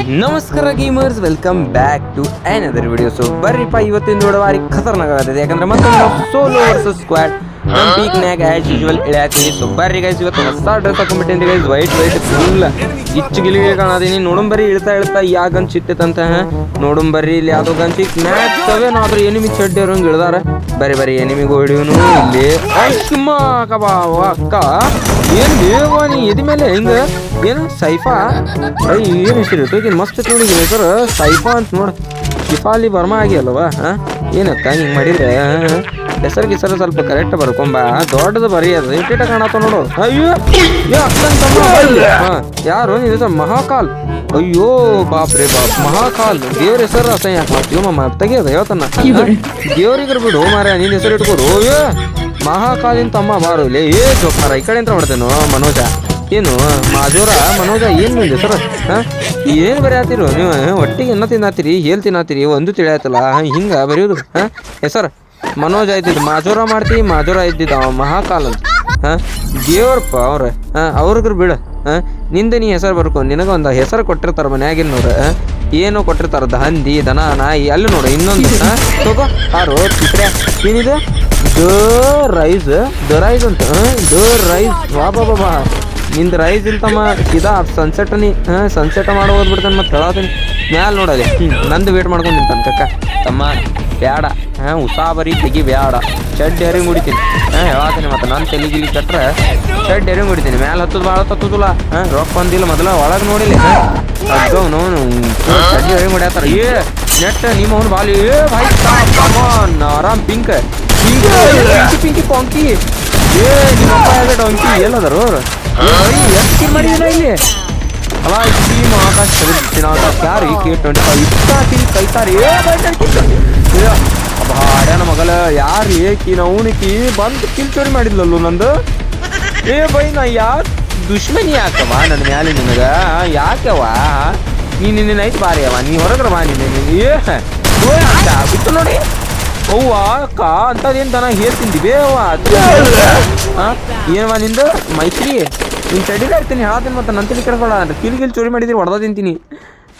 ನಮಸ್ಕಾರ gamers welcome back to another video so ಬರ್ರಿಪ್ಪ ಇವತ್ತಿನ ನೋಡುವಾರಿ ಖತರ್ನಾಕ್ ಆಗತ್ತೆ. ಯಾಕಂದ್ರೆ ಮತ್ತೊಂದು ಸೋಲೋ ವರ್ಸಸ್ ಸ್ಕ್ವಾಡ್ ನಮ್ಮ ಪೀಕ್ನ್ಯಾಗ ಆಸ್ ಯೂಶುವಲ್ ಇಳ್ಯಾತೀನಿ ಸೂಪರ್ ಗೈಸ್ ಇವತ್ತು ಹೊಸ ಡ್ರೆಸ್ ಹಾಕೊಂಡ್ಬಿಟ್ಟಿನಿ ಗೈಸ್ ವೈಟ್ ವೈಟ್ ಫುಲ್ ಇಚ್ಚು ಗಿಲಿಗೆ ಕಾಣದೀನಿ. ನೋಡಂಬರಿ ಇಳ್ತಾ ಇಳ್ತಾ ಯಾ ಗನ್ ಸಿಕ್ತೈತಂತ. ನೋಡಂಬರಿ ಇಲ್ಲಿ ಯಾವುದೋ ಗನ್ ಮ್ಯಾಚ್ ಸೆವೆನ್ ಆದ್ರೆ ಎನಿಮಿ ಚಡ್ಡಿ ಇಳ್ದಾರ. ಬರಿ ಬರಿ ಎನಿಮಿ ಹೊಡಿಯೋನು ಇಲ್ಲಿ ಅಶ್ಮ ಕಬಾ ಅಕ್ಕ. ಏನ್ ದೇವ ನೀ ಎದಿ ಮೇಲೆ ಹೆಂಗ? ಏನು ಸೈಫಾ? ಐ ಏನು ಹೆಸರು? ತೋಗಿನ್ ಮಸ್ತ್ ನೋಡಿ ಸರ್ ಸೈಫಾ ಅಂತ ನೋಡು. ಶಿಫಾಲಿ ಬರ್ಮಾ ಆಗಿ ಅಲ್ವಾ? ಹಾ? ಏನಕ್ಕ ಹಿಂಗ್ ಮಾಡಿದ್ರೆ? ಹೆಸರು ಗಿಸರು ಸ್ವಲ್ಪ ಕರೆಕ್ಟ್ ಬರ್ಕೊಂಬ. ದೊಡ್ಡದು ಬರೀ ಅದು. ಇಟ್ಟಿಟ ಕಾಣತ್ತ ನೋಡು. ಅಯ್ಯೋ! ಯಾರು? ನಿನ್ನ ಹೆಸರು ಮಹಾಕಾಲ್. ಅಯ್ಯೋ ಬಾಪ್ ರೇ ಬಾಪ್. ಮಹಾಕಾಲ್. ದೇವ್ರ ಹೆಸರು ಅಸಹ್ಯ. ಮಮ್ಮ ತೆಗಿಯೋದು, ಹೇಳ್ತಾನ. ದೇವ್ರಿಗೆ ಬಿಡು ಮಾರ ನಿನ್ನ ಹೆಸರು ಇಟ್ಕೋರು ಅಯ್ಯೋ! ಮಹಾಕಾಲಿನ ತಮ್ಮ ಬಾರು. ಲೇ, ಏ, ಜೋಪಾರ, ಈ ಕಡೆ ಅಂತ ಮಾಡ್ತೇನು, ಮನೋಜ? ಏನು, ಮಾಜೋರ, ಮನೋಜ, ಏನ್ ಬಂದೆ ಸರ್ ಏನ್ ಬರೀ ಆತಿರು ನೀವು ಒಟ್ಟಿಗೆ ಎನ್ನ ತಿನ್ನತ್ತೀರಿ ಹೇಲ್ ತಿನ್ನತ್ತೀರಿ ಒಂದು ತಿಳಿಯತ್ತಲ್ಲ ಹಿಂಗ ಬರೆಯೋದು, ಹಾ ಮನೋಜ ಆಯ್ತಿದ್, ಮಾಜೋರ ಮಾಡ್ತಿ, ಮಾಜೋರ ಇದ್ದಿದ್ದ ಅವ ಮಹಾಕಾಲ ಹಾ? ದೇವ್ರಪ್ಪ ಅವ್ರ. ಹಾಂ? ಅವ್ರಿಗ್ರು ಬಿಡ. ನಿಂದ ನೀ ಹೆಸರು ಬರ್ಕೊ. ನಿನಗ ಒಂದು ಹೆಸರು ಕೊಟ್ಟಿರ್ತಾರ ಮನ್ಯಾಗಿನವ್ರ ಏನೋ ಕೊಟ್ಟಿರ್ತಾರ? ದಂದಿ ದನ, ನಾಯಿ. ಅಲ್ಲಿ ನೋಡು, ಇನ್ನೊಂದು ತಗೋ ಆರು ಚಿತ್ರ ಏನಿದೆ? The rise. ದ ರೈಸ್ ಅಂತ. The rise. ವಾ, ಬಾ ಬಾ ಬಾ. ನಿಂದ ರೈಸ್ ಇಲ್ತಮ್ಮ. ಇದ ಸನ್ಸೆಟ್ ನೀ. ಸನ್ಸೆಟ್ ಮಾಡೋದು ಮತ್ತೆ ಹೇಳಾತೀನಿ. ಮ್ಯಾಲ ನೋಡದೆ. ನಂದು ವೇಟ್ ಮಾಡ್ಕೊಂಡು ನಿಂತಾನೆ, ಕಕ್ಕ. ತಮ್ಮ. ಬ್ಯಾಡ ಹಾಂ, ಉಸಾಬರಿ ತೆಗಿ ಬೇಡ ಶೆಡ್ ಎರಿಂಗ್ ಹೊಡಿತೀನಿ ಹಾಂ ಹೇಳತ್ತೀನಿ ಮತ್ತೆ ನಾನು ತೆಲಿಗಿಲಿ ಗಿಲಿ ಕಟ್ರೆ. ಶೆಡ್ ಡೇರಿಂಗ್ ಹೊಡಿತೀನಿ ಮ್ಯಾಲ ಹತ್ತದ ಭಾಳ ಹತ್ತುದಿಲ್ಲ. ಹಾಂ, ರೊಕ್ಕ ಬಂದಿಲ್ಲ ಮೊದಲ, ಒಳಗೆ ನೋಡಿಲ್ಲ ನೋನು ಶೆಡ್ ಎರಿ ಹೊಡ್ಯಾತಾರ ಏ, ನೆಟ್ ನಿಮ್ಮ ಅವನು ಬಾಲಿ. ಏ, ಭಾಯ್ ಆರಾಮ್, ಪಿಂಕ್. ಪಿಂಕ್, ಪಿಂಕಿ ಪಿಂಕಿ, ಪೊಂಕಿ. ಏ, ನಿಮ್ಮ ಅಪ್ಪ ಡೊಂಕಿ. ಎಲ್ಲದರು ಎಷ್ಟು ಮಾಡಿದಿನ ಇಲ್ಲಿ? ಅಲ್ಲ, ಈ ಆಕಾಶ ಯಾರು ಕೆ ಟ್ವೆಂಟಿ ಫೈವ್ ಇಪ್ಪಾತಿಲ್ ಕೈತಾರೆ. ಏ ಅಬ್ಬ ಹಾಡ್ಯಾನ ಮಗಲ, ಯಾರು ಏಕಿ ನವನಿಕಿ ಬಂದು ಕಿಲ್ ಚೋರಿ ಮಾಡಿದ್ಲಲ್ಲು ನಂದು? ಏ ಬೈ, ನಾ ಯಾರ ದುಶ್ಮನಿ ಯಾಕವ ನನ್ನ ಮ್ಯಾಲೆ ನಿನಗ? ಯಾಕವ ನೀ ನಿನ್ನ ಐತ್ ಬಾರಿ ಅವ ನೀ ಹೊರಗ್ರ ಬಾ ನಿನ್ನ ಏ ಅಂತ ಬಿಟ್ಟು ನೋಡಿ. ಅವ್ವ, ಅಕ್ಕ ಅಂತದೇನ್ ದನ ಹೇರ್ ತಿಂದಿವೆ ಅವ್ವ? ಹಾ ಏನವ ನಿಂದು? ಮೈತ್ರಿ. ನಿನ್ ಇರ್ತೀನಿ ಹೇಳ್ತೀನಿ ಮತ್ತೆ ನಂತರ ಕೆಡ್ಕೊಳ ಕಿಲ್ ಕಿಲ್ ಚೋರಿ ಮಾಡಿದ್ರೆ ಹೊಡೆದ ತಿಂತೀನಿ.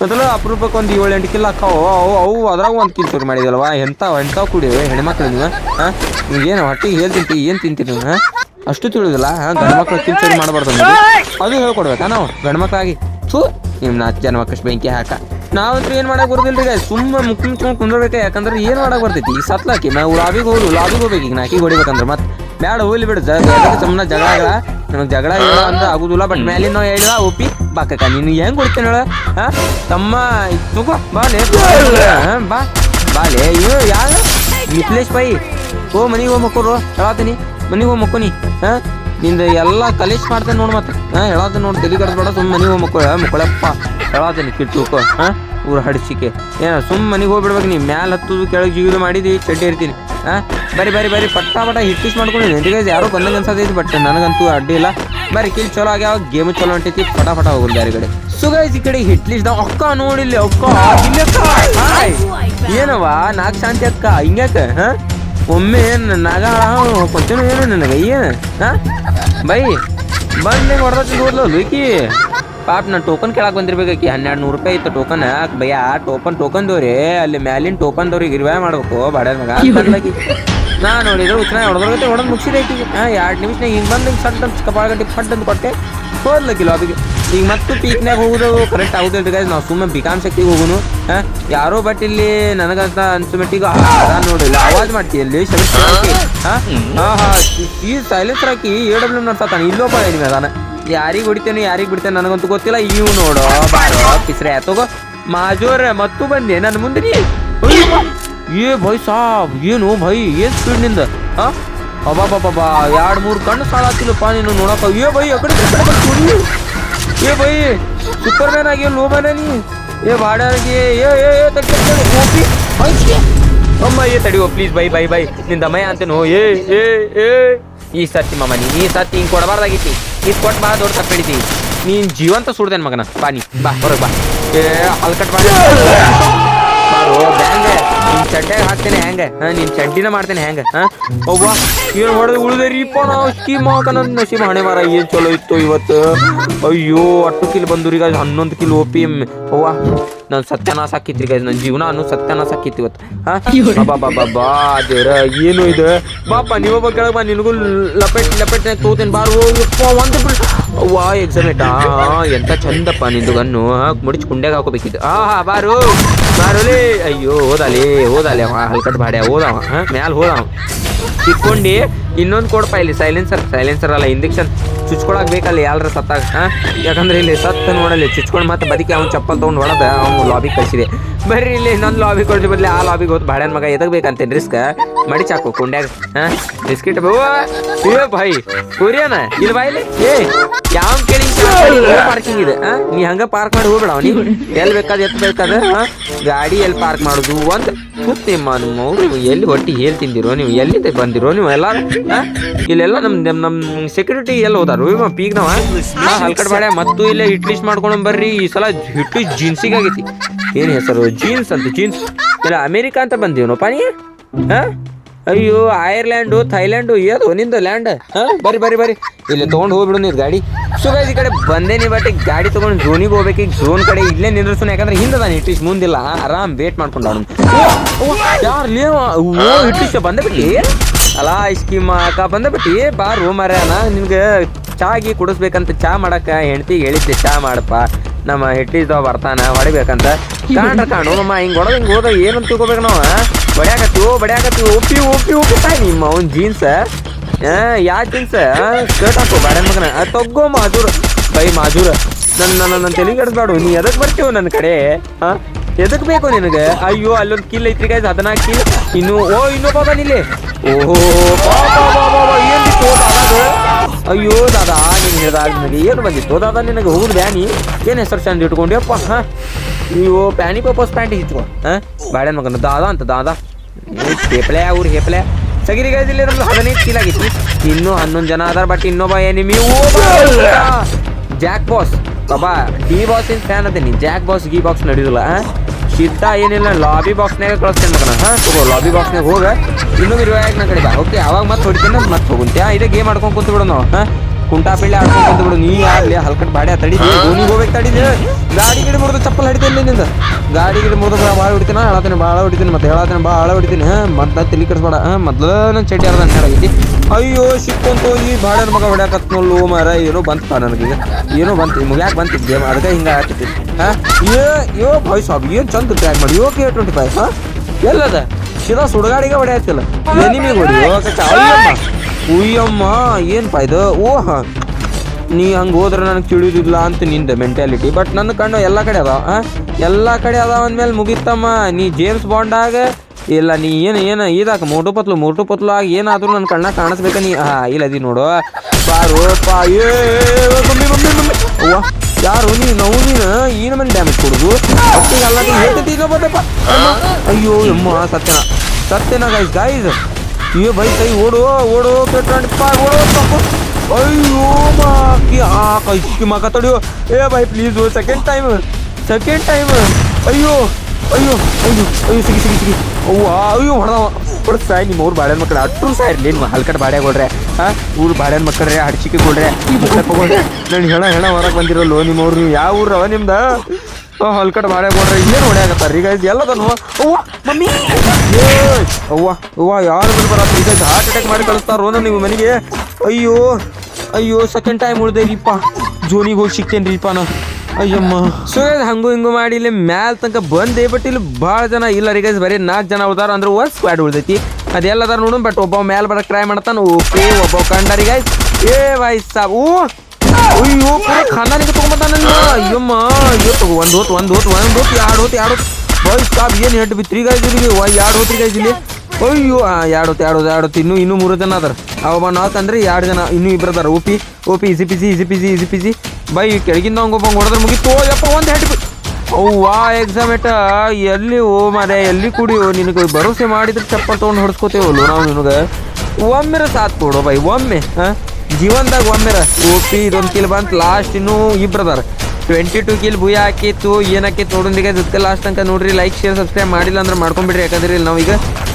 ಮೊದಲು ಅಪರೂಪಕ್ಕೆ ಒಂದು ಏಳು ಎಂಟು ಕಿಲ್ ಹಾಕಾವು. ಅವು ಅವು ಅದ್ರಾಗ ಒಂದು ಕಿಲ್ ಚೂರು ಮಾಡಿದಲ್ವ ಎಂತ ಎಂತ ಕುಡಿವೆ ಹೆಣ್ಮಕ್ಳು ನೀವು? ಹಾಂ? ಏನು ಹೊಟ್ಟಿಗೆ ಹೇಳಿ ತಿಂತಿ ಏನು ತಿಂತೀರಿ ನೀವು ಅಷ್ಟು ತಿಳಿದಿಲ್ಲ, ಹಾಂ? ಗಂಡು ಮಕ್ಳು ಕಿಲ್ ಚೂರು ಮಾಡಬಾರ್ದು. ಅದು ಹೇಳ್ಕೊಡ್ಬೇಕಾ ನಾವು? ಗಂಡು ಸು ಥೂ ನಿಮ್ಮ ನಾಲ್ಕು ಜನ ಬೆಂಕಿ ಹಾಕ. ನಾವಂತೂ ಏನು ಮಾಡೋಕೆ ಬರೋದಿಲ್ಲ ಸುಮ್ಮನೆ ಮುಖ ಮುಖ ಕುಂದ್ರಬೇಕು? ಯಾಕಂದ್ರೆ ಏನು ಮಾಡೋಕೆ ಬರ್ತೈತಿ? ಈ ಸತ್ಲಾಕಿ ನಾವು ಲಾಬಿಗೆ ಹೋಗಿ ಲಾಬಿಗೆ ಹೋಗ್ಬೇಕು ಈಗ ನಾಕಿಗೆ ಹೊಡಿಬೇಕಂದ್ರೆ ಮತ್ತೆ ಬ್ಯಾಡ, ಹೋಗ್ಲಿ ಬಿಡು. ಸುಮ್ಮನೆ ಜಗಳ. ನನಗೆ ಜಗಳ ಇಲ್ಲ ಅಂದ್ರೆ ಆಗುದಿಲ್ಲ ಬಟ್ ಮ್ಯಾಲಿನ ನಾವು ಹೇಳಿದ ಒಪ್ಪಿ ಬಾಕಕ್ಕ ನೀನು ಹೆಂಗ್ ಕೊಡ್ತೇನೆ ಹೇಳ? ಹಾ? ತಮ್ಮ ಇತ್ತು ತಗೋ ಬಾ ಲೇ ಹಾ, ಬಾ ಬಾಲೇ ಇವ್ ಯಾರ? ಮಿಥಿಲೇಶ್ ಬೈ ಓ ಮನಿಗೆ ಹೋಗಿ ಮಕ್ಕೋರು ಹೇಳತ್ತೀನಿ ಮನಿಗೆ ಹೋಗಿ ಮಕ್ಕೋನಿ ಹಾ? ನಿಂದ ಎಲ್ಲ ಕಲೇಶ್ ಮಾಡ್ತೇನೆ ನೋಡು ಮತ್ತೆ ಹಾ? ಹೇಳತ್ತೀನಿ ನೋಡಿ ತಲೆ ಕರೆದು ಬೇಡ ಸುಮ್ಮನೆ ಮನಿಗೆ ಹೋಗಿ ಮಕ್ಕಳ ಮಕ್ಕಳಪ್ಪ ಹೇಳತ್ತೀನಿ ಕಿಟ್ಟು ಹಾ? ಊರ ಹಡಿಸಿಕೆ. ಏನ ಸುಮ್ಮ ಮನಿಗೆ ಹೋಗ್ಬಿಡ್ಬೇಕು ನೀ ಮ್ಯಾಲ ಹತ್ತುದು ಕೆಳಗೆ ಜೀವನ ಮಾಡಿದಿ ಚಡ್ಡಿ ಇರ್ತೀನಿ. ಹಾ? ಬರಿ ಬರಿ ಬರಿ ಪಟ್ಟ ಪಟ ಹಿಟ್ಟಿಸ್ ಮಾಡ್ಕೊಂಡಿದ್ದೀನಿ ಯಾರು ಯಾರೋ ಬಂದಂಗೆ ಬಟ್ ನನಗಂತೂ ಅಡ್ಡಿ ಇಲ್ಲ. ಬರಿ ಕಿಲ್ ಚಲೋ ಆಗ್ಯಾವ ಗೇಮ್ ಚಲೋ ಹೊಂಟೈತಿ? ಪಟ ಹೋಗುದು ಬೇರೆ ಕಡೆ? ಸುಗೈಸ್ ಈ ಕಡೆ ಹಿಟ್ಲಿಸ್ದ ಅಕ್ಕ ನೋಡಿಲ್ಲ, ಅಕ್ಕ. ಏನವ ನಾಕ್ ಶಾಂತಿ ಅಕ್ಕ. ಹಿಂಗ್ಯಾಕ? ಹಾ? ಒಮ್ಮೆ ಏನು ನಾಗ ಕೊಡ್ತೇನೆ ಏನು ನನಗೆ? ಏನು? ಹಾ? ಬೈ. ಬಂದು ಹೊಡೆದ ಹೋದ್ಲು ಲುಕಿ? ಪಾಪ ನಾನು ಟೋಕನ್ ಕೇಳಕ್ ಬಂದಿರ್ಬೇಕಾಕಿ ಹನ್ನೆರಡು ನೂರು ರೂಪಾಯಿ ಇತ್ತು ಟೋಕನ್ ಭಯ ಟೋಕನ್ ಟೋಕನ್ ದೋರಿ ಅಲ್ಲಿ ಮ್ಯಾಲಿನ ಟೋಕನ್ ದವ್ರಿಗೆ ರಿವೈ ಮಾಡ್ಬೇಕು. ಬಾಡ ಮಗ. ನಾ ನೋಡಿದ್ರೆ ಉಚ್ಚನ ಹೊಡೆದ್ರಗತ್ತೆ ಹೊಡೆದ್ ಮುಗಿಸಿದೈತಿ ಆ ಎರಡು ನಿಮಿಷನಾಗ ಹಿಂಗೆ ಬಂದು ಹಿಂಗೆ ಸಡ್ ಅಂತ ಕಪಾಳ ಗಂಟೆ ಫಟ್ ಅಂತ ಕೊಟ್ಟೆ ಹೋದ್ಲಕ್ಕಿಲ್ಲ ಅದಕ್ಕೆ ಈಗ ಮತ್ತೆ ಪೀಕ್ನಾಗ ಹೋಗೋದು. ಕರೆಕ್ಟ್ ಆಗುದಿಲ್ಲ ಗೈಸ್ ನಾವು ಸುಮ್ಮನೆ ಬಿಕಾಮ್ ಶಕ್ತಿಗೆ ಹೋಗುನು. ಹಾ ಯಾರೋ ಬಟ್ ಇಲ್ಲಿ ನನಗಂತ ಅನ್ಸೋ ಮಟ್ಟಿಗೆ ನೋಡಿಲ್ಲ. ಆವಾಜ್ ಮಾಡ್ತೀವಿ ಅಲ್ಲಿ ಶಬ್ದ ಹಾ ಹಾ ಹಾ ಈ ಸೈಲೆನ್ಸರ್ ಹಾಕಿ ಎ ಡಬ್ಲ್ಯೂ ನೋಡ್ತಾನೆ ಇಲ್ಲೋಪ ಇದೀನಿ ಅದಾನ. ಯಾರಿಗೆ ಹೊಡಿತೇನೆ, ಯಾರಿಗೆ ಬಿಡ್ತೇನೆ ನನಗಂತೂ ಗೊತ್ತಿಲ್ಲ. ಇವು ನೋಡೋ, ಬಾರೋ, ಕಿಸ್ರೆ. ತಗೋ. ಮಾಜೋರ ಮತ್ತು ಬಂದೆ. ನನ್ನ ಮುಂದೆ. ಏ ಭಯ್ ಸಾಬ್, ಏನು ಭಯ್? ಏನ್ ಸ್ಪೀಡ್ನಿಂದ? ಹಾ ಅಬಾಬಾಬಾ ಎರಡು, ಮೂರು ಕಣ್ಣು ಸಾಳಾತಿಲ್ಲಪ್ಪ ನೀನು ನೋಡಪ್ಪ. ಏ ಭಯ್ ಅಕಡೆ ಏ ಭಯ್ ಸೂಪರ್ ಮ್ಯಾನ್ ಆಗಿ ಲೋ ನೀ? ಏ ಬಾಡಾಗಿ ಏ ಏ ಏ, ತಡಿ. ಅಮ್ಮ, ಏ ತಡಿಯೋ ಪ್ಲೀಸ್ ಬೈ ಬೈ ಬೈ ನಿಂದ ಮಯ ಅಂತೇನು. ಏ ಏ ಏ. ಈ ಸತಿ ಮಮ್ಮ ನೀ, ಈ ಸತಿ ಹಿಂಗೆ ಕೊಡಬಾರ್ದಾಗಿತ್ತಿ. ಇದು ಕೊಟ್ಟು ಬಾ ದೊಡ್ಡ ತಪ್ಪಿಡಿತಿ ನೀನ್ ಜೀವಂತ ಸುಡ್ದೇನ್ ಮಗನ? ಬಾ ನೀ ಬಾ ಹೊರಗೆ ಬಾ. ಏ ಬಾ. ಬಾರೋ ಬ್ಯಾಂಗ್. ನಿನ್ ಚಡ್ಡ್ಯಾಗ ಹಾಕ್ತೇನೆ ಹೆಂಗ? ಹಾ ನಿನ್ ಚಡ್ಡಿನ ಮಾಡ್ತೇನೆ ಹೆಂಗ? ಒಬ್ಬ ಏನ್ ಹೊಡೆದು ಉಳಿದ್ರಿಪ್ಪ ನಾವು? ಸ್ಕೀಮ್ ಹಾಕ ನಸೀಮ್ ಹಣೆ ಮಾರ ಏನ್ ಚಲೋ ಇತ್ತು ಇವತ್ತು? ಅಯ್ಯೋ ಅಟ್ಟು ಕಿಲ್ ಬಂದ್ರು ಈಗ ಹನ್ನೊಂದು ಕಿಲೋ ಓಪಿ ಅವ್ವ, ನಾನು ಸತ್ಯನಾಶ ಹಾಕಿತ್ರಿ ಗೈಸ್ ನನ್ನ ಜೀವನ ಅನ್ನೋ ಸತ್ಯನಾಶ ಹಾಕಿತ್ತು ಇವತ್ತು. ಹಾ? ಬಾ ಬಾ ಬಾ ದೇವ್ರ, ಏನು ಇದು? ಬಾಪ ನೀವ ಕೆಳಗೆ ಬಾ, ನಿನಗೂ ಲಪೆಟ್ ಲಪೆಟ್ ತೋತೇನೆ ಬಾರು ಒಂದು ಅವ್ವಾ ಎಕ್ಸಲೆಂಟ್ ಆ ಎಂತ ಚಂದಪ್ಪ ನಿಂದು ಗನ್ನು ಮುಡಿಚ್ ಕುಂಡ್ಯಾಗ ಹಾಕೋಬೇಕಿತ್ತು. ಆ ಹಾ ಬಾರು ಬಾರೋಲಿ ಅಯ್ಯೋ, ಹೋದಾಲಿ. ಹೋದಾಲಿ ಅವ ಹಲ್ಕಟ್ ಬಾಡ್ಯ ಹೋದವ ಮ್ಯಾಲ ಹೋದವ ಸಿಕ್ಕೊಂಡಿ ಇನ್ನೊಂದು ಕೊಡಪ್ಪ ಇಲ್ಲಿ ಸೈಲೆನ್ಸರ್ ಸೈಲೆನ್ಸರ್ ಅಲ್ಲ ಇಂಜೆಕ್ಷನ್ ಚುಚ್ಕೊಳಕ್ ಬೇಕಲ್ಲ ಯಾಲ್ರ ಸತ್ತಾಗ ಹಾ? ಯಾಕಂದ್ರೆ ಇಲ್ಲಿ ಸತ್ತ ನೋಡಲಿ ಚುಚ್ಕೊಂಡು ಮತ್ತೆ ಬದುಕಿ ಅವ್ನು ಚಪ್ಪಲ್ ತೊಗೊಂಡು ಹೊಡೆದ ಅವ್ನು ಲಾಬಿ ಕಳ್ಸಿದೆ. ಬರ್ರಿ ಇಲ್ಲಿ ಇನ್ನೊಂದು ಲಾಬಿ ಕೊಡ್ಲಿ ಬದಲಿ ಆ ಲಾಬಿಗೆ ಹೋದ್ ಬಾಡ್ಯಾನ ಮಗ ಎದಕ್ ಬೇಕಂತೇನು ರಿಸ್ಕ್ ಮಡಿ ಚಾಕು ಕುಂಡ್ಯಾಗ ಹಾ? ಬಿಸ್ಕಿಟ್ ಬೋ ಏ ಭಾಯ್ ಕುರಿಯನ ಇಲ್ಲಿ? ಬಾಯಿಲಿ ಏ ಯಾವ ಕೇಳಿ ಪಾರ್ಕಿಂಗ್ ಇದೆ? ಹಾ? ನೀ ಹಂಗ ಪಾರ್ಕ್ ಮಾಡಿ ಹೋಗ್ಬೇಡ ನೀ ಎಲ್ಲಿ ಬೇಕಾದ ಎತ್ ಬೇಕಾದ ಹಾ? ಗಾಡಿ ಎಲ್ಲಿ ಪಾರ್ಕ್ ಮಾಡುದು ಒಂದು ಕೂತ್ ನಿಮ್ಮ ಎಲ್ಲಿ ಹೊಟ್ಟಿ ಹೇಳ್ತಿಂದಿರೋ ನೀವು? ಎಲ್ಲಿಂದ ಬಂದಿರೋ? ನೀವು ಎಲ್ಲ? ಇಲ್ಲೆಲ್ಲ ನಮ್ ನಮ್ ಸೆಕ್ಯೂರಿಟಿ ಎಲ್ಲ ಹೋದಾರು. ಪೀಕ್ ನಾವ್ ಹಾ ಹಲ್ಕಡ್ ಬಾಳೆ ಮತ್ತು ಇಲ್ಲೇ ಹಿಟ್ ಮಾಡ್ಕೊಂಡು ಬರ್ರಿ, ಈ ಸಲ ಹಿಟ್ಟು ಜೀನ್ಸಿಗೆ ಆಗೈತಿ. ಏನ್ ಹೆಸರು? ಜೀನ್ಸ್ ಅಂತ, ಜೀನ್ಸ್. ಇಲ್ಲ, ಅಮೇರಿಕಾ ಅಂತ ಬಂದೀವನಪ್ಪ ನೀ? ಹಾ ಅಯ್ಯೋ ಐರ್ಲ್ಯಾಂಡು ಥೈಲ್ಯಾಂಡು ಏದು ನಿಂದು ಲ್ಯಾಂಡ್. ಬರಿ ಬರಿ ಬರಿ ಇಲ್ಲಿ ತೊಗೊಂಡು ಹೋಗ್ಬಿಡು ನೀವು ಗಾಡಿ. ಸೊ guys, ಈ ಕಡೆ ಬಂದೇನಿ ಬಟ್ ಈಗ ಗಾಡಿ ತೊಗೊಂಡು ಜೋನಿಗೆ ಹೋಗ್ಬೇಕು. ಈಗ ಝೋನ್ ಕಡೆ ಇಲ್ಲೇ ನಿಂದ್ರಸೋಣ. ಯಾಕಂದ್ರೆ ಹಿಂದೆ ನಾನು ಇಟ್ಟಿಸ್ ಮುಂದಿಲ್ಲ. ಆರಾಮ್ ವೇಟ್ ಮಾಡ್ಕೊಂಡು ಅವನು ಯಾರು ನೀವು? ಓ ಇಟ್ಟಿಸ್ ಬಂದೆ ಬಿಟ್ಟಿ? ಅಲ್ಲ ಸ್ಕೀಮ್ ಅಕ್ಕ ಬಂದೆ ಬಿಟ್ಟಿ? ಬಾರು ಮರ್ಯಾನ ನಿನ್ಗೆ ಚಾಗಿ ಕುಡಿಸ್ಬೇಕಂತ ಚಾ ಮಾಡಕ್ಕ ಹೆಂಡ್ತಿಗೆ ಹೇಳಿದ್ದೆ ಚಾ ಮಾಡಪ್ಪ. ನಮ್ಮ ಹೆಟ್ಟಿಸ್ದವ ಬರ್ತಾನ ಹೊಡಿಬೇಕಂತ. ಕಾಣ್ರ ಕಾಣು ನಮ್ಮ ಹಿಂಗ್ ಹೊಡೆದ್ ಹಿಂಗ್ ಹೋದ ಏನಂತ ತಿಳ್ಕೊಬೇಕು ನಾವು ಬಡ್ಯಾಕತ್ತೀವೋ ಬಡ್ಯಾಕತ್ತೀವಿ ಒಪ್ಪಿ ಒಪ್ಪಿ ಒಪ್ಪಿ ತಾಯಿ ನಿಮ್ಮ ಅವ್ನ ಜೀನ್ಸ್ ಯಾ ಜೀನ್ಸ್ ಶರ್ಟ್ ಹಾಕು ಬಾಡ ಮಗನ. ತಗ್ಗೋ ತಗೋ ಮಾಜೂರ್ ಬೈ ಮಾಜೂರ್. ನನ್ನ ನನ್ನ ನನ್ನ ತಲೆ ಕೆಡಿಸ್ಬಾಡು ನೀ ಎದಕ್ಕೆ ಬರ್ತೀವ ನನ್ನ ಕಡೆ ಹಾಂ ಎದಕ್ ಬೇಕು ನಿನಗೆ? ಅಯ್ಯೋ ಅಲ್ಲೊಂದು ಕಿಲ್ ಐತ್ರಿ ಗೈಸ್ ಅದನ್ನ ಕಿಲ್. ಇನ್ನು ಓ ಇನ್ನೊಬ್ಬ ಬಂದಿಲ್ಲಿ. ಓಹೋ ಬಾ, ಬಾ, ಬಾ, ಬಾ, ಬಾ, ಏನ್ ಅಯ್ಯೋ, ದಾದಾ, ನೀನು ಹೇಳ್ದಾಗ ನನಗೆ ಏನು ಬಂದಿತ್ತು? ದಾದಾ, ನಿನಗೆ ಹೋಗುದು ಬ್ಯಾನಿ? ಏನು ಹೆಸರು ಚಂದ ಇಟ್ಕೊಂಡ್ಯಪ್ಪ ಹಾ? ಅಯ್ಯೋ, ಪ್ಯಾನಿ ಪಪ್ಪಸ್ ಪ್ಯಾಂಟ್ ಇತ್ತು ಹಾಂ? ಬಾಳೆ ಮಗನ. ದಾದಾ ಅಂತ, ದಾದಾ. ಹೇಪ್ಲೆ ಅವ್ರು ಹೇಪ್ಲೆ ಸಗಿರಿ ಗೈದಲ್ಲಿ ನಮ್ದು ಹದಿನೈದು ಕೀಲ್ ಆಗಿತ್ತು. ಇನ್ನೂ ಹನ್ನೊಂದು ಜನ ಅದಾರ ಬಟ್ ಇನ್ನೊಬ್ಬ ಏನಿಮಿ ಜಾಕ್ ಬಾಸ್ ಬಾಬಾ ಡಿ ಇನ್ ಫ್ಯಾನ್ ಅದೇನಿ ಜಾಕ್ ಬಾಸ್ ಗಿ ಬಾಕ್ಸ್ ನಡೆಯೋದಿಲ್ಲ ಸಿದ್ಧ ಏನಿಲ್ಲ ಲಾಬಿ ಬಾಕ್ಸ್ನಾಗ ಕಳಿಸ್ತೇನೆ ಮಗನ, ಹಾ? ತಗೋ ಲಾಬಿ ಬಾಕ್ಸ್ನಾಗ ಹೋಗ ಇನ್ನೂ ಇರುವ ನಾ ಕಡೆ ಓಕೆ ಅವಾಗ ಮತ್ತೆ ಹೊಡಿತೇನೆ, ಮತ್ತೆ ಹೋಗುಂತ್ಯಾ? ಇದೇ ಗೇಮ್ ಆಡ್ಕೊಂಡು ಕೂತ್ಬಿಡೋಣ ಹಾ? ಕುಂಟಾ ಪಿಳ್ಳೆ ಆಡ್ಕೊಂಡು ಬಂದು ಬಿಡು ನೀ ಆಗ್ಲಿ ಹಲ್ಕಟ್ ಬಾಡಿ ತಡಿ. ಧೋನಿಗೆ ಹೋಗ್ಬೇಕು ತಡಿ ಗಾಡಿ ಗಿಡ ಮುರಿದು ಚಪ್ಪಲ್ ಹಡಿತೇನೆ ನಿಂದ. ಗಾಡಿ ಗಿಡ ಮುರಿದು ಭಾಳ ಹೊಡಿತೀನಿ ಹೇಳತೇನೆ ಭಾಳ ಹೊಡಿತೀನಿ ಮತ್ತೆ ಹೇಳತೇನೆ ಭಾಳ ಹೊಡಿತೀನಿ. ಮತ್ತೆ ತಲೆ ಕೆಡಿಸ್ಬೇಡ ಮೊದ್ಲು ನನ್ನ ಚಡ್ಡಿ ಅರ್ಧ ಹೇಳಾಗೈತಿ ಅಯ್ಯೋ ಸಿಕ್ಕೊಂತ ಹೋಗಿ ಬಾಡನ ಮಗ ಹೊಡ್ಯಾಕತ್ ನೋಡು ಮಾರ. ಏನೋ ಬಂತಪ್ಪ ನನಗೀಗ ಏನೋ ಬಂತು ಮುಗ್ಯಾಕ ಬಂತು ಗೇಮ್. ಅದಕ್ಕೆ ಹಿಂಗ ಆಗ್ತೈತಿ ಹಾ? ಏ ಯೋ ಭಾಯ್ ಸಾಬ್ ಏನು ಚಂದ ಟ್ರ್ಯಾಕ್ ಮಾಡಿ. ಓಕೆ ಟ್ವೆಂಟಿ ಫೈವ್ ಹಾ? ಎಲ್ಲದ? ಶಿರಾ ಸುಡಗಾಡಿಗೆ ಹೊಡೆಯತ್ತಿಲ್ಲ ಎನಿಮಿಗೆ ಹೊಡಿ. ಓಕೆ ಉಯ್ಯಮ್ಮ ಏನಪ್ಪ ಇದು? ಓಹ, ನೀ ಹಂಗೆ ಹೋದ್ರೆ ನನಗೆ ತಿಳಿಯೋದಿಲ್ಲ ಅಂತ ನಿಂದ ಮೆಂಟಾಲಿಟಿ ಬಟ್ ನನ್ನ ಕಣ್ಣು ಎಲ್ಲ ಕಡೆ ಅದಾವ? ಎಲ್ಲ ಕಡೆ ಅದಾವ ಅಂದಮೇಲೆ ಮುಗಿತಮ್ಮ. ನೀ ಜೇಮ್ಸ್ ಬಾಂಡಾಗ ಇಲ್ಲ ನೀ ಏನು ಏನು, ಇದಾಕ ಮೋಟು ಪತ್ಲು ಮೋಟು ಪತ್ಲು ಆಗಿ ಏನಾದರೂ ನನ್ನ ಕಣ್ಣ ಕಾಣಿಸ್ಬೇಕ ನೀ? ಹಾ ಇಲ್ಲ ಅದೀ ನೋಡು. ಬಾರು ಪಾ ಏ ಯಾರು ನೀ? ನೋವು ನೀನು? ಏನು ಮನೆ ಡ್ಯಾಮೇಜ್ ಕೊಡುದು? ಅಷ್ಟಿಗೆ ಅಲ್ಲ ಅಯ್ಯೋ ಅಮ್ಮ ಸತ್ಯನ. ಸತ್ಯನ ಗೈಸ್ ಗೈಸ್ ये भाई सही ओडो ओढ़ो ओढ़ो, पेट्रोल पार सबको अयो माँ, की आ कैसी माँ का तड़ियो। ए भाई प्लीज़ वो सेकंड टाइम सेकंड टाइम अयो ಅಯ್ಯೋ ಅಯ್ಯೋ ಅಯ್ಯೋ, ಸಿಗಿ ಸಿಗಿ ಸಿಗಿ. ಅವ್ವ, ಅಯ್ಯೋ, ಹೊಡೆದವ. ಹೊಡೆದ ಸಾಯ್, ನಿಮ್ಮ ಊರು ಬಾಡ್ಯಾನ ಮಕ್ಕಳು ಅಟ್ರು ಸಾಯ್ರಿ ನಿಮ್ಮ ಹಲ್ಕಟ್ ಬಾಡ್ಯ ಕೊಡ್ರೆ ಹಾ ಊರು ಬಾಡ್ಯಾನ ಮಕ್ಕಳ್ರೆ ಹಡ್ಚಿಕೆ ಕೊಡ್ರೆ ತಗೊಳ್ರೆ ನಾನು ಹೆಣ ಹೆಣ ಹೊರಗೆ ಬಂದಿರಲ್ಲೋ ನಿಮ್ಮ ಊರು ನೀವು ಯಾವ ಊರವ ನಿಮ್ದ? ಹಲ್ಕಟ್ ಬಾಡ್ಯ ಕೊಡ್ರೆ ಇನ್ನೇನು ಹೊಡ್ಯಾಕತ್ತಾರ? ಈಗ ಎಲ್ಲದನು? ಅವ್ವ, ಮಮ್ಮಿ! ಅವ್ವ ಅವ್ವ, ಯಾರು ಬಂದು ಬರತ್ತ? ಈಗ ಹಾರ್ಟ್ ಅಟ್ಯಾಕ್ ಮಾಡಿ ಕಳಿಸ್ತಾರೋ ನೀವು ಮನೆಗೆ? ಅಯ್ಯೋ ಅಯ್ಯೋ ಸೆಕೆಂಡ್ ಟೈಮ್ ಉಳ್ದೇರಿಪ್ಪ ಜೋನಿಗೆ ಹೋಗಿ ಸಿಕ್ತೇನ್ರಿಪ್ಪ ನಾ ಅಯ್ಯಮ್ಮ. ಸೊ ಹಂಗು ಹಿಂಗು ಮಾಡಿ ಇಲ್ಲಿ ಮ್ಯಾಲ್ ತನಕ ಬಂದೆ ಬಟ್ ಇಲ್ಲಿ ಭಾಳ ಜನ ಇಲ್ಲ ರೀ ಗೈಸ್ ಬರೀ ನಾಲ್ಕು ಜನ ಉಳ್ದಾರ ಅಂದ್ರೆ ಒಂದು ಸ್ಕ್ವಾಡ್ ಉಳ್ದೈತಿ. ಅದೆಲ್ಲ ಅದಾರ ನೋಡು ಬಟ್ ಒಬ್ಬ ಮ್ಯಾಲ್ ಬರಕ್ ಟ್ರೈ ಮಾಡ್ತಾನ. ಓಕೆ ಒಬ್ಬ ಕಂಡರಿ ಗೈಸ್ ಏ ವಾಯ್ಸ್ ಸಾಬ್ ಓ ಅಯ್ಯೋ, ಪೂರ ಖಾನಾನಿಗೆ ತೊಗೊಂಬತ್ತಾನ ಅಯ್ಯಮ್ಮ, ಅಯ್ಯೋ ಒಂದು ಹೊತ್ತು ಒಂದು ಹೊತ್ತು ಒಂದು ಹೊತ್ತು, ಎರಡು ಹೊತ್ತು ಎರಡು ಹೊತ್ತು. ಬಾಯ್ಸ್ ಸಾಬ್ ಏನು ಹೆಡ್ ಬಿತ್ರಿ ಗೈಸ್ ಇಲ್ಲಿಗೆ? ಎರಡು ಹೊತ್ತು ಗೈಸ್ ಇಲ್ಲಿ. ಅಯ್ಯೋ ಎರಡು ಹೊತ್ತು, ಎರಡು ಎರಡು ಹೊತ್ತು. ಇನ್ನೂ ಇನ್ನೂ ಮೂರು ಜನ ಅದಾರ. ಅವ ನಾಲ್ಕು ಅಂದ್ರೆ ಎರಡು ಜನ, ಇನ್ನೂ ಇಬ್ಬರು ಅದಾರ. OP OP easy peasy easy peasy easy peasy by ಕೆಳಗಿಂದ ಹಂಗೆ ಒಬ್ಬ ಹೊಡೆದ್ರೆ ಮುಗಿತು. ಯಪ್ಪ, ಒಂದು ಹೆಡ್ ಅವ್ವಾ ಎಕ್ಸಾಮೇಟ ಎಲ್ಲಿ ಓ ಮಾರೆ ಎಲ್ಲಿ ಕುಡಿಯೋ ನಿನಗೆ? ಭರೋಸೆ ಮಾಡಿದ್ರೆ ಚಪ್ಪಲ್ ತೊಗೊಂಡು ಹೊಡ್ಸ್ಕೋತೇವಲ್ಲ ನಾವು ನಿನಗೆ? ಒಮ್ಮೆರ ಸಾತ್ ಕೊಡು ಬೈ, ಒಮ್ಮೆ, ಹಾಂ? ಜೀವನದಾಗ ಒಮ್ಮೆರ. ಓಪಿ ಇದೊಂದು ಕಿಲ್ ಬಂತು ಲಾಸ್ಟ್ ಇನ್ನೂ ಇಬ್ಬರು ಅದಾರ. ಟ್ವೆಂಟಿ ಟು ಕಿಲ್ ಭೂಯ ಹಾಕಿತ್ತು ಏನಾಕಿತ್ತು ನೋಡೋದಿಗೆ ಜೊತೆ ಲಾಸ್ಟ್ ತನಕ ನೋಡ್ರಿ ಲೈಕ್ ಶೇರ್ ಸಬ್ಸ್ಕ್ರೈಬ್ ಮಾಡಿಲ್ಲ ಅಂದ್ರೆ ಮಾಡ್ಕೊಂಬಿಡ್ರಿ, ಯಾಕಂದ್ರೆ ಇಲ್ಲಿ ನಾವೀಗ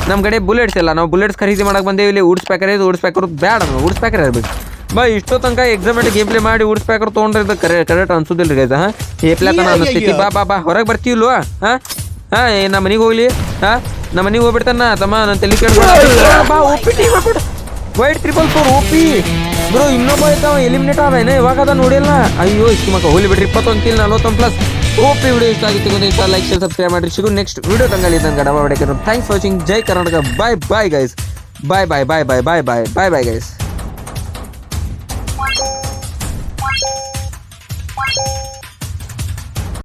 ನಮ್ಮ ಕಡೆ ಬುಲೆಟ್ಸ್ ಇಲ್ಲ. ನಾವು ಬುಲೆಟ್ಸ್ ಖರೀದಿ ಮಾಡಕ್ಕೆ ಬಂದೇವಿ ಇಲ್ಲಿ ವುಡ್ಸ್ ಪ್ಯಾಕರ್ ಬೇಡ ನಾವು ವುಡ್ಸ್ ಪ್ಯಾಕರ್ ಇರ್ಬೇಕು ಬಾ ಇಷ್ಟೋ ತನಕ ಎಕ್ಸಾಮೆಂಟ್ ಗೇಮ್ ಪ್ಲೇ ಮಾಡಿ ವುಡ್ಸ್ ಪ್ಯಾಕರ್ ತೊಗೊಂಡ್ರೆ ಇದು ಕರೆ ಕರೆಕ್ಟ್ ಅನ್ಸುದಿಲ್ಲ ಗೈಸ್ ಹಾಂ? ಏಪ್ಲೆ ತನ ಅನಿಸ್ತೈತಿ ಬಾ ಬಾ ಬಾ ಹೊರಗೆ ಬರ್ತೀವಿಲ್ವ? ಹಾ? ಹಾ ಏ ನಮ್ಮ ಮನೆಗೆ ಹೋಗ್ಲಿ. ಹಾ? ನಮ್ಮ ಮನೆಗೆ ಹೋಗ್ಬಿಡ್ತಾನ. ತಮ್ಮ ನನ್ನ ತಲೆ ಕೇಳ್ಬೇಡ ಬಾ ಒಪ್ಪಿಟ್ಟು ಇವಾಗ white triple four OP bro ಇನ್ನೊಬ್ಬ ಆಯ್ತಾವ ಎಲಿಮಿನೇಟ್ ಆದ. ಏನೇ ಇವಾಗ ಅದ ನೋಡಿಲ್ಲ. ಅಯ್ಯೋ ಇಷ್ಟು ಮಕ್ಕ ಹೋಲಿ ಬಿಡ್ರಿ. ಇಪ್ಪತ್ತೊಂದು ಕಿಲ್ ನಲ್ವತ್ತೊಂದು ಪ್ಲಸ್ ಓಪಿ ವಿಡಿಯೋ ಇಷ್ಟ ಆಗಿತ್ತು ಗೊತ್ತಾ? ಇಷ್ಟ ಲೈಕ್ ಶೇರ್ ಸಬ್ಸ್ಕ್ರೈಬ್ ಮಾಡ್ರಿ. ಸಿಗು ನೆಕ್ಸ್ಟ್ ವಿಡಿಯೋ ತಂಗಲಿ ತಂಗ ಡಬಾ ಬಡಕರು thanks watching Jai Karnataka. Bye bye guys bye bye bye bye bye bye bye bye guys